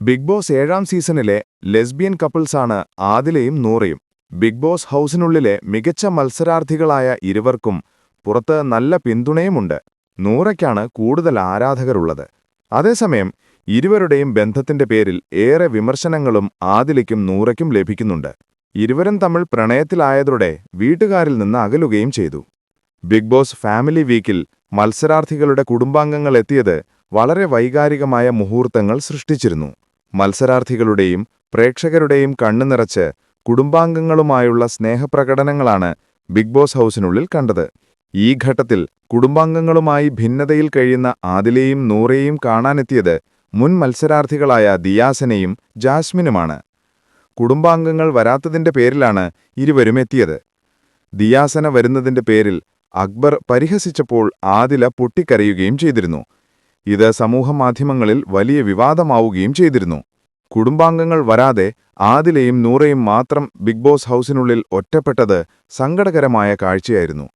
Big Boss ഏഴാം സീസണിലെ lesbian കപ്പിൾസാണ് ആദിലയും നൂറയും. ബിഗ് ബോസ് ഹൗസിനുള്ളിലെ മികച്ച മത്സരാർത്ഥികളായ ഇരുവർക്കും പുറത്ത് നല്ല പിന്തുണയുമുണ്ട്. നൂറയ്ക്കാണ് കൂടുതൽ ആരാധകരുള്ളത്. അതേസമയം ഇരുവരുടെയും ബന്ധത്തിന്റെ പേരിൽ ഏറെ വിമർശനങ്ങളും ആദിലയ്ക്കും നൂറയ്ക്കും ലഭിക്കുന്നുണ്ട്. ഇരുവരും തമ്മിൽ പ്രണയത്തിലായതോടെ വീട്ടുകാരിൽ നിന്ന് അകലുകയും ചെയ്തു. ബിഗ് ബോസ് ഫാമിലി വീക്കിൽ മത്സരാർത്ഥികളുടെ കുടുംബാംഗങ്ങൾ എത്തിയത് വളരെ വൈകാരികമായ മുഹൂർത്തങ്ങൾ സൃഷ്ടിച്ചിരുന്നു. മത്സരാർത്ഥികളുടെയും പ്രേക്ഷകരുടെയും കണ്ണു നിറച്ച് കുടുംബാംഗങ്ങളുമായുള്ള സ്നേഹപ്രകടനങ്ങളാണ് ബിഗ് ബോസ് ഹൗസിനുള്ളിൽ കണ്ടത്. ഈ ഘട്ടത്തിൽ കുടുംബാംഗങ്ങളുമായി ഭിന്നതയിൽ കഴിയുന്ന ആദിലെയും നൂറേയും കാണാനെത്തിയത് മുൻ മത്സരാർത്ഥികളായ ദിയാസനെയും ജാസ്മിനുമാണ്. കുടുംബാംഗങ്ങൾ വരാത്തതിന്റെ പേരിലാണ് ഇരുവരും എത്തിയത്. ദിയാസന വരുന്നതിന്റെ പേരിൽ അക്ബർ പരിഹസിച്ചപ്പോൾ ആദില പൊട്ടിക്കരയുകയും ചെയ്തിരുന്നു. ഇത് സമൂഹമാധ്യമങ്ങളിൽ വലിയ വിവാദമാവുകയും ചെയ്തിരുന്നു. കുടുംബാംഗങ്ങൾ വരാതെ ആദിലയും നൂറയും മാത്രം ബിഗ് ബോസ് ഹൗസിനുള്ളിൽ ഒറ്റപ്പെട്ടത് സങ്കടകരമായ കാഴ്ചയായിരുന്നു.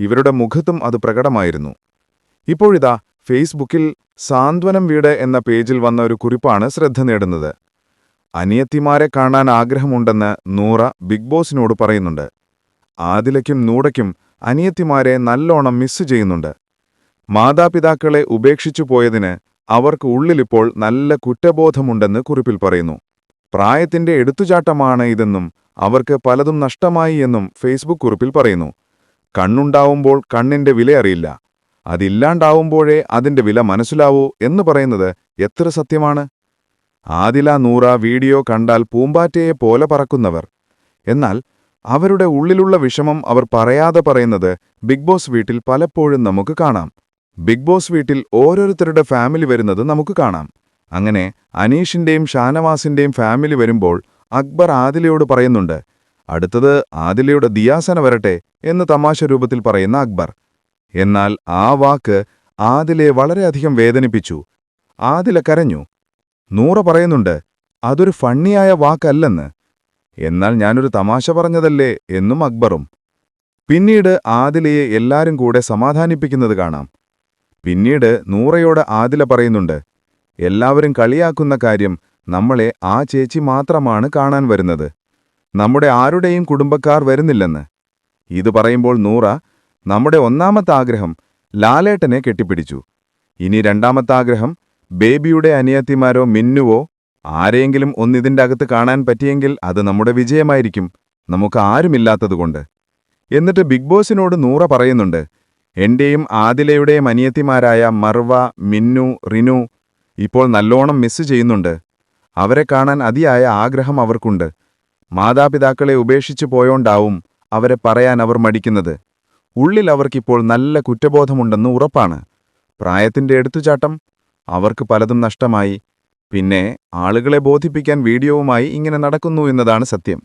ഇവരുടെ മുഖത്തും അത് പ്രകടമായിരുന്നു. ഇപ്പോഴിതാ ഫേസ്ബുക്കിൽ സാന്ത്വനം വീട് എന്ന പേജിൽ വന്ന ഒരു കുറിപ്പാണ് ശ്രദ്ധ നേടുന്നത്. അനിയത്തിമാരെ കാണാൻ ആഗ്രഹമുണ്ടെന്ന് നൂറ ബിഗ് ബോസിനോട് പറയുന്നുണ്ട്. ആദിലയ്ക്കും നൂറയ്ക്കും അനിയത്തിമാരെ നല്ലോണം മിസ്സ് ചെയ്യുന്നുണ്ട്. മാതാപിതാക്കളെ ഉപേക്ഷിച്ചു പോയതിന് അവർക്ക് ഉള്ളിലിപ്പോൾ നല്ല കുറ്റബോധമുണ്ടെന്ന് കുറിപ്പിൽ പറയുന്നു. പ്രായത്തിന്റെ എടുത്തുചാട്ടമാണ് ഇതെന്നും അവർക്ക് പലതും നഷ്ടമായി എന്നും ഫേസ്ബുക്ക് കുറിപ്പിൽ പറയുന്നു. കണ്ണുണ്ടാവുമ്പോൾ കണ്ണിന്റെ വില അറിയില്ല. അതില്ലാണ്ടാവുമ്പോഴേ അതിന്റെ വില മനസ്സിലാവൂ എന്ന് പറയുന്നത് എത്ര സത്യമാണ്? ആദില നൂറ വീഡിയോ കണ്ടാൽ പൂമ്പാറ്റയെ പോലെ പറക്കുന്നവർ. എന്നാൽ അവരുടെ ഉള്ളിലുള്ള വിഷമം അവർ പറയാതെ പറയുന്നത് ബിഗ് ബോസ് വീട്ടിൽ പലപ്പോഴും നമുക്ക് കാണാം. ബിഗ് ബോസ് വീട്ടിൽ ഓരോരുത്തരുടെ ഫാമിലി വരുന്നത് നമുക്ക് കാണാം. അങ്ങനെ അനീഷിന്റെയും ഷാനവാസിന്റെയും ഫാമിലി വരുമ്പോൾ അക്ബർ ആദിലയോട് പറയുന്നുണ്ട് അടുത്തത് ആദിലയുടെ ദിയാസന വരട്ടെ എന്ന് തമാശ രൂപത്തിൽ പറയുന്ന അക്ബർ. എന്നാൽ ആ വാക്ക് ആദിലെ വളരെയധികം വേദനിപ്പിച്ചു. ആദില കരഞ്ഞു. നൂറ പറയുന്നുണ്ട് അതൊരു ഫണ്ണിയായ വാക്കല്ലെന്ന്. എന്നാൽ ഞാനൊരു തമാശ പറഞ്ഞതല്ലേ എന്നും അക്ബറും. പിന്നീട് ആദിലയെ എല്ലാരും കൂടെ സമാധാനിപ്പിക്കുന്നത് കാണാം. പിന്നീട് നൂറയോട് ആദില പറയുന്നുണ്ട് എല്ലാവരും കളിയാക്കുന്ന കാര്യം നമ്മളെ ആ ചേച്ചി മാത്രമാണ് കാണാൻ വരുന്നത്. നമ്മുടെ ആരുടെയും കുടുംബക്കാർ വരുന്നില്ലെന്ന്. ഇത് പറയുമ്പോൾ നൂറ നമ്മുടെ ഒന്നാമത്തെ ആഗ്രഹം ലാലേട്ടനെ കെട്ടിപ്പിടിച്ചു. ഇനി രണ്ടാമത്തെ ആഗ്രഹം ബേബിയുടെ അനിയത്തിമാരോ മിന്നുവോ ആരെയെങ്കിലും ഒന്നിതിന്റെ അകത്ത് കാണാൻ പറ്റിയെങ്കിൽ അത് നമ്മുടെ വിജയമായിരിക്കും. നമുക്ക് ആരുമില്ലാത്തതുകൊണ്ട്. എന്നിട്ട് ബിഗ് ബോസിനോട് നൂറ പറയുന്നുണ്ട് എന്റെയും ആദിലയുടെയും അനിയത്തിമാരായ മർവ മിന്നു റിനു ഇപ്പോൾ നല്ലോണം മിസ് ചെയ്യുന്നുണ്ട്. അവരെ കാണാൻ അതിയായ ആഗ്രഹം അവർക്കുണ്ട്. മാതാപിതാക്കളെ ഉപേക്ഷിച്ചു പോയോണ്ടാവും അവരെ പറയാൻ അവർ മടിക്കുന്നത്. ഉള്ളിൽ അവർക്കിപ്പോൾ നല്ല കുറ്റബോധമുണ്ടെന്ന് ഉറപ്പാണ്. പ്രായത്തിന്റെ എടുത്തുചാട്ടം അവർക്ക് പലതും നഷ്ടമായി. പിന്നെ ആളുകളെ ബോധിപ്പിക്കാൻ വീഡിയോവുമായി ഇങ്ങനെ നടക്കുന്നു എന്നതാണ് സത്യം.